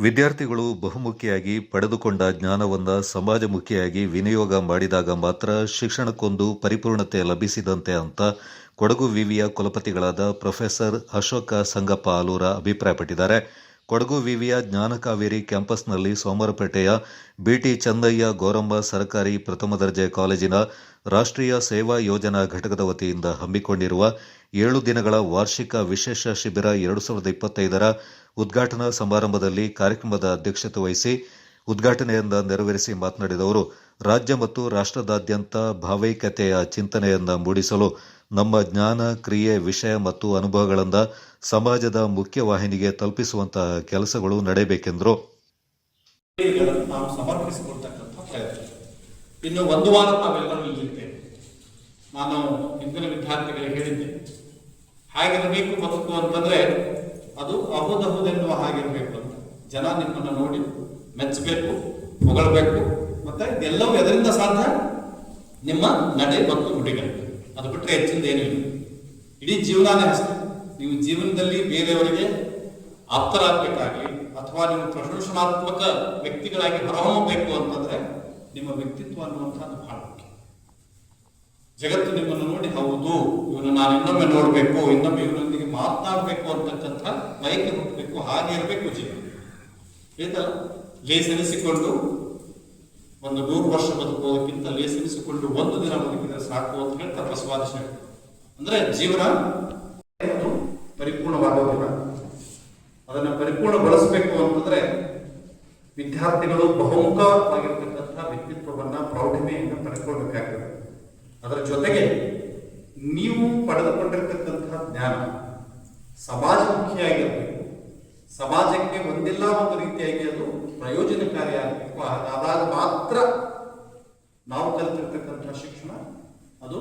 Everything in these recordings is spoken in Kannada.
ವಿದ್ಯಾರ್ಥಿಗಳು ಬಹುಮುಖಿಯಾಗಿ ಪಡೆದುಕೊಂಡ ಜ್ಞಾನವನ್ನ ಸಮಾಜಮುಖಿಯಾಗಿ ವಿನಿಯೋಗ ಮಾಡಿದಾಗ ಮಾತ್ರ ಶಿಕ್ಷಣಕ್ಕೊಂದು ಪರಿಪೂರ್ಣತೆ ಲಭಿಸಿದಂತೆ ಅಂತ ಕೊಡಗು ವಿವಿಯ ಕುಲಪತಿಗಳಾದ ಪ್ರೊಫೆಸರ್ ಅಶೋಕ ಸಂಗಪ್ಪ ಆಲೂರ ಅಭಿಪ್ರಾಯಪಟ್ಟಿದ್ದಾರೆ. ಕೊಡಗು ವಿವಿಯ ಜ್ಞಾನಕಾವೇರಿ ಕ್ಯಾಂಪಸ್ನಲ್ಲಿ ಸೋಮವಾರಪೇಟೆಯ ಬಿಟಿ ಚಂದಯ್ಯ ಗೋರಂಬ ಸರ್ಕಾರಿ ಪ್ರಥಮ ದರ್ಜೆ ಕಾಲೇಜಿನ ರಾಷ್ಟ್ರೀಯ ಸೇವಾ ಯೋಜನಾ ಘಟಕದ ವತಿಯಿಂದ ಹಮ್ಮಿಕೊಂಡಿರುವ ಏಳು ದಿನಗಳ ವಾರ್ಷಿಕ ವಿಶೇಷ ಶಿಬಿರ ಎರಡು ಸಾವಿರದ ಇಪ್ಪತ್ತೈದರ ಉದ್ಘಾಟನಾ ಸಮಾರಂಭದಲ್ಲಿ ಕಾರ್ಯಕ್ರಮದ ಅಧ್ಯಕ್ಷತೆ ವಹಿಸಿ ಉದ್ಘಾಟನೆಯಿಂದ ನೆರವೇರಿಸಿ ಮಾತನಾಡಿದ ಅವರು, ರಾಜ್ಯ ಮತ್ತು ರಾಷ್ಟ್ರದಾದ್ಯಂತ ಭಾವೈಕ್ಯತೆಯ ಚಿಂತನೆಯನ್ನ ಮೂಡಿಸಲು ನಮ್ಮ ಜ್ಞಾನ, ಕ್ರಿಯೆ, ವಿಷಯ ಮತ್ತು ಅನುಭವಗಳಿಂದ ಸಮಾಜದ ಮುಖ್ಯವಾಹಿನಿಗೆ ತಲುಪಿಸುವಂತಹ ಕೆಲಸಗಳು ನಡೆಯಬೇಕೆಂದರು. ಇನ್ನು ಒಂದು ವಾರ ನಾನು ಹಿಂದಿನ ವಿದ್ಯಾರ್ಥಿಗಳಿಗೆ ಹೇಳಿದ್ದೆ. ಹೇಗಿರಬೇಕು ಬದುಕು ಅಂತಂದ್ರೆ ಅದು ಅಹುದಹುದೆನ್ನುವ ಹಾಗಿರಬೇಕು ಅಂತ. ಜನ ನಿಮ್ಮನ್ನು ನೋಡಿ ಮೆಚ್ಚಬೇಕು, ಹೊಗಳಬೇಕು. ಮತ್ತೆ ಎಲ್ಲವೂ ಎದರಿಂದ ಸಾಧ್ಯ? ನಿಮ್ಮ ನಡೆ ಮತ್ತು ನುಡಿಗಳು ಅದು ಬಿಟ್ಟರೆ ಹೆಚ್ಚಿಂದ ಏನೂ ಇಲ್ಲ. ಇಡೀ ಜೀವನಾನೇ ಅಷ್ಟೇ. ನೀವು ಜೀವನದಲ್ಲಿ ಬೇರೆಯವರಿಗೆ ಆಪ್ತರಾಗಬೇಕಾಗಿ ಅಥವಾ ನೀವು ಪ್ರಶಂಸನಾತ್ಮಕ ವ್ಯಕ್ತಿಗಳಾಗಿ ಹೊರಹೊಮ್ಮಬೇಕು ಅಂತಂದ್ರೆ ನಿಮ್ಮ ವ್ಯಕ್ತಿತ್ವ ಅನ್ನುವಂಥದ್ದು ಬಹಳ ಮುಖ್ಯ. ಜಗತ್ತು ನಿಮ್ಮನ್ನು ನೋಡಿ, ಹೌದು ಇವನು ನಾನು ಇನ್ನೊಮ್ಮೆ ನೋಡಬೇಕು, ಇನ್ನೊಮ್ಮೆ ಇವನೊಂದಿಗೆ ಮಾತನಾಡಬೇಕು ಅಂತಕ್ಕಂಥ ಬಯಕೆ ಹುಟ್ಟಬೇಕು, ಹಾಗೆ ಇರಬೇಕು ಜೀವನ. ಹೇಳ್ತಲ್ಲ ಲೇಸೆನಿಸಿಕೊಂಡು ಒಂದು ನೂರು ವರ್ಷ ಬದುಕುವುದಕ್ಕಿಂತ ಲೇಸೆನಿಸಿಕೊಂಡು ಒಂದು ದಿನ ಬದುಕಿದ್ರೆ ಸಾಕು ಅಂತ ಹೇಳ್ತಾರೆ ಬಸವಾದ ಅಂದ್ರೆ ಜೀವನ ಪರಿಪೂರ್ಣವಾಗೋದಿಲ್ಲ ಪರಿಪೂರ್ಣ ಪರಿಪೂರ್ಣಗೊಳಿಸಬೇಕು ಅಂತಂದ್ರೆ ವಿದ್ಯಾರ್ಥಿಗಳು ಬಹುಮುಖವಾಗಿರ್ತಕ್ಕಂಥ ವ್ಯಕ್ತಿತ್ವವನ್ನ ಪ್ರೌಢಿಮೆಯಿಂದ ಪಡೆದುಕೊಳ್ಬೇಕಾಗ್ತದೆ ಅದರ ಜೊತೆಗೆ ನೀವು ಪಡೆದುಕೊಂಡಿರ್ತಕ್ಕಂಥ ಜ್ಞಾನ ಸಮಾಜಮುಖಿಯಾಗಿರಬೇಕು ಸಮಾಜಕ್ಕೆ ಒಂದಿಲ್ಲ ಒಂದು ರೀತಿಯಾಗಿ ಅದು ಪ್ರಯೋಜನಕಾರಿಯಾಗಬೇಕು. ಅದಾದಾಗ ಮಾತ್ರ ನಾವು ಕಲಿತಿರ್ತಕ್ಕಂಥ ಶಿಕ್ಷಣ, ಅದು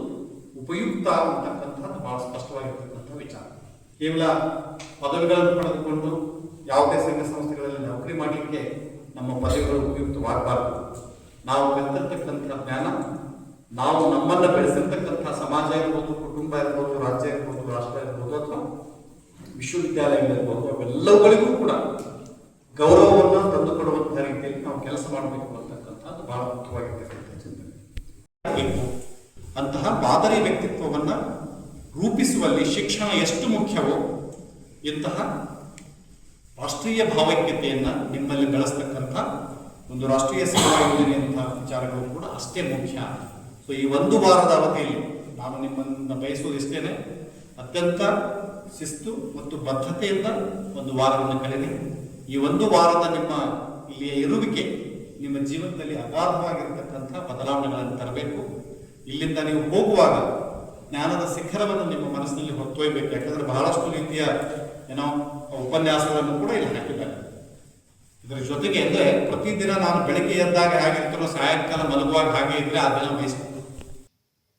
ಉಪಯುಕ್ತ ಅಂತಕ್ಕಂಥದ್ದು ಬಹಳ ಸ್ಪಷ್ಟವಾಗಿರ್ತಕ್ಕಂಥ ವಿಚಾರ. ಕೇವಲ ಪದವಿಗಳನ್ನು ಪಡೆದುಕೊಂಡು ಯಾವುದೇ ಸಂಘ ಸಂಸ್ಥೆಗಳಲ್ಲಿ ನೌಕರಿ ಮಾಡಲಿಕ್ಕೆ ನಮ್ಮ ಪದವಿಗಳು ಉಪಯುಕ್ತವಾಗಬಾರದು. ನಾವು ಕಲಿತಿರ್ತಕ್ಕಂಥ ಜ್ಞಾನ, ನಾವು ನಮ್ಮನ್ನು ಬೆಳೆಸಿರ್ತಕ್ಕಂಥ ಸಮಾಜ ಇರ್ಬೋದು, ಕುಟುಂಬ ಇರ್ಬೋದು ವಿಶ್ವವಿದ್ಯಾಲಯಗಳಿರ್ಬೋದು ಅವೆಲ್ಲವುಗಳಿಗೂ ಕೂಡ ಗೌರವವನ್ನು ತಂದುಕೊಡುವಂತಹ ರೀತಿಯಲ್ಲಿ ನಾವು ಕೆಲಸ ಮಾಡಬೇಕು ಅಂತಕ್ಕಂಥದ್ದು ಬಹಳ ಮುಖ್ಯವಾಗಿರ್ತಕ್ಕಂಥ ಚಿಂತನೆ. ಅಂತಹ ಮಾದರಿ ವ್ಯಕ್ತಿತ್ವವನ್ನು ರೂಪಿಸುವಲ್ಲಿ ಶಿಕ್ಷಣ ಎಷ್ಟು ಮುಖ್ಯವೋ ಇಂತಹ ರಾಷ್ಟ್ರೀಯ ಭಾವೈಕ್ಯತೆಯನ್ನು ನಿಮ್ಮಲ್ಲಿ ಬೆಳೆಸ್ತಕ್ಕಂಥ ಒಂದು ರಾಷ್ಟ್ರೀಯ ಸೇವಾ ಯೋಜನೆಯಂತಹ ವಿಚಾರಗಳು ಕೂಡ ಅಷ್ಟೇ ಮುಖ್ಯ ಸೊ ಈ ಒಂದು ವಾರದ ಅವಧಿಯಲ್ಲಿ ನಾನು ನಿಮ್ಮನ್ನ ಬಯಸುವುದಿಷ್ಟೇನೆ ಅತ್ಯಂತ ಶಿಸ್ತು ಮತ್ತು ಬದ್ಧತೆಯಿಂದ ಒಂದು ವಾರವನ್ನು ಕಳೆದಿ ಈ ಒಂದು ವಾರದ ನಿಮ್ಮ ಇಲ್ಲಿಯ ಇರುವಿಕೆ ನಿಮ್ಮ ಜೀವನದಲ್ಲಿ ಅಗಾಧವಾಗಿರ್ತಕ್ಕಂಥ ಬದಲಾವಣೆಗಳನ್ನು ತರಬೇಕು. ಇಲ್ಲಿಂದ ನೀವು ಹೋಗುವಾಗ ಜ್ಞಾನದ ಶಿಖರವನ್ನು ನಿಮ್ಮ ಮನಸ್ಸಿನಲ್ಲಿ ಹೊತ್ತೊಯ್ಬೇಕು. ಯಾಕಂದ್ರೆ ಬಹಳಷ್ಟು ರೀತಿಯ ಏನೋ ಉಪನ್ಯಾಸಗಳನ್ನು ಕೂಡ ಇಲ್ಲಿ ಹಾಕಿದ್ದಾರೆ. ಇದರ ಜೊತೆಗೆ ಅಂದರೆ ಪ್ರತಿದಿನ ನಾನು ಬೆಳಿಗ್ಗೆ ಎದ್ದಾಗ ಹೇಗಿರ್ತಾರೋ ಸಾಯಂಕಾಲ ಮಲಗುವಾಗ ಹಾಗೆ ಇದ್ರೆ ಆ ದಿನ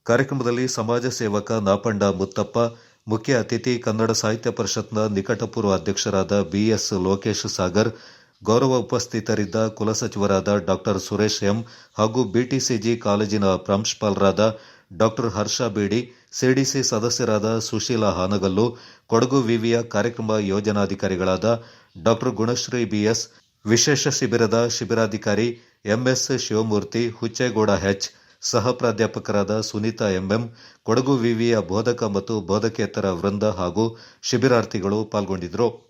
ಕಾರ್ಯಕ್ರಮದಲ್ಲಿ ಸಮಾಜ ಸೇವಕ ನಾಪಂಡ ಮುತ್ತಪ್ಪ ಮುಖ್ಯ ಅತಿಥಿ ಕನ್ನಡ ಸಾಹಿತ್ಯ ಪರಿಷತ್ನ ನಿಕಟಪೂರ್ವ ಅಧ್ಯಕ್ಷರಾದ ಬಿಎಸ್ ಲೋಕೇಶ್ ಸಾಗರ್, ಗೌರವ ಉಪಸ್ಥಿತರಿದ್ದ ಕುಲಸಚಿವರಾದ ಡಾಕ್ಟರ್ ಸುರೇಶ್ ಎಂ ಹಾಗೂ ಬಿಟಿಸಿಜಿ ಕಾಲೇಜಿನ ಪ್ರಾಂಶುಪಾಲರಾದ ಡಾಕ್ಟರ್ ಹರ್ಷ ಬೇಡಿ, ಸಿಡಿಸಿ ಸದಸ್ಯರಾದ ಸುಶೀಲಾ ಹಾನಗಲ್ಲು, ಕೊಡಗು ವಿವಿಯ ಕಾರ್ಯಕ್ರಮ ಯೋಜನಾಧಿಕಾರಿಗಳಾದ ಡಾಕ್ಟರ್ ಗುಣಶ್ರೀ ಬಿಎಸ್, ವಿಶೇಷ ಶಿಬಿರದ ಶಿಬಿರಾಧಿಕಾರಿ ಎಂಎಸ್ ಶಿವಮೂರ್ತಿ, ಹುಚ್ಚೇಗೌಡ ಎಚ್ ಸಹ ಪ್ರಾಧ್ಯಾಪಕರಾದ ಸುನೀತಾ ಎಂಎಂ ಕೊಡಗು ವಿವಿಯ ಬೋಧಕ ಮತ್ತು ಬೋಧಕೇತರ ವೃಂದ ಹಾಗೂ ಶಿಬಿರಾರ್ಥಿಗಳು ಪಾಲ್ಗೊಂಡಿದ್ದರು.